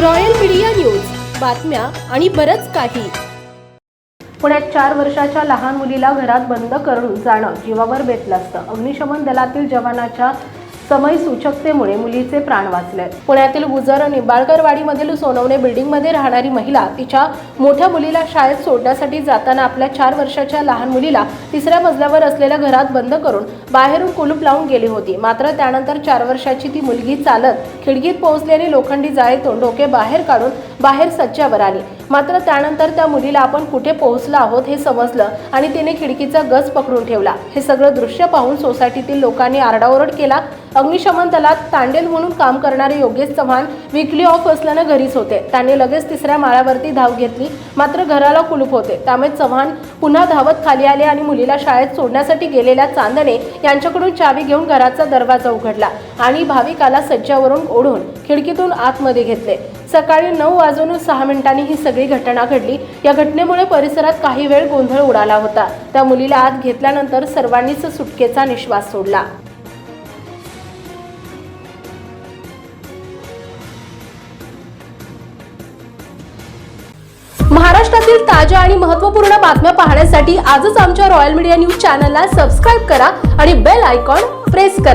Royal media news. बातम्या आणि बरंच काही. पुण्यात चार वर्षाच्या लहान मुलीला घरात बंद करून जाणं जीवावर बेतलं असतं. अग्निशमन दलातील जवानाच्या समय सूचकतेमुळे मुलीचे प्राण वाचले. पुण्यातील गुजर निंबाळकरवाडीमधील सोनवणे बिल्डिंगमध्ये राहणारी महिला तिच्या मोठ्या मुलीला शाळेत सोडण्यासाठी जाताना आपल्या चार वर्षाच्या लहान मुलीला तिसऱ्या मजल्यावर असलेल्या घरात बंद करून बाहेरून कुलूप लावून गेली होती. मात्र त्यानंतर चार वर्षाची ती मुलगी चालत खिडकीत पोहोचलेली लोखंडी जाळीतून डोके बाहेर काढून बाहेर सज्जावर आली मात्र त्यानंतर त्या मुलीला आपण कुठे पोहोचलो आहोत हे समजलं आणि तिने खिडकीचा गज पकडून ठेवला. हे सगळं दृश्य पाहून सोसायटीतील लोकांनी आरडाओरड केला. अग्निशमन दलात तांडेल म्हणून काम करणारे योगेश चव्हाण विकली ऑफ असल्यानं घरीच होते. त्याने लगेच तिसऱ्या माळ्यावरती धाव घेतली. मात्र घराला कुलूप होते. त्यामुळे चव्हाण पुन्हा धावत खाली आले आणि मुलीला शाळेत सोडण्यासाठी गेलेल्या चांदणे यांच्याकडून चावी घेऊन घराचा दरवाजा उघडला आणि भाविकाला सज्जावरून ओढून खिडकीतून आतमध्ये घेतले. सकाळी नऊ वाजून सहा मिनिटांनी ही सगळी घटना घडली. या घटनेमुळे परिसरात काही वेळ गोंधळ उडाला होता. त्या मुलीला आत घेतल्यानंतर सर्वांनीच सुटकेचा निश्वास सोडला. महाराष्ट्रातील ताज्या आणि महत्त्वपूर्ण बातम्या पाहण्यासाठी आजच आमच्या रॉयल मीडिया न्यूज चॅनलला सबस्क्राईब करा आणि बेल आयकॉन प्रेस करा.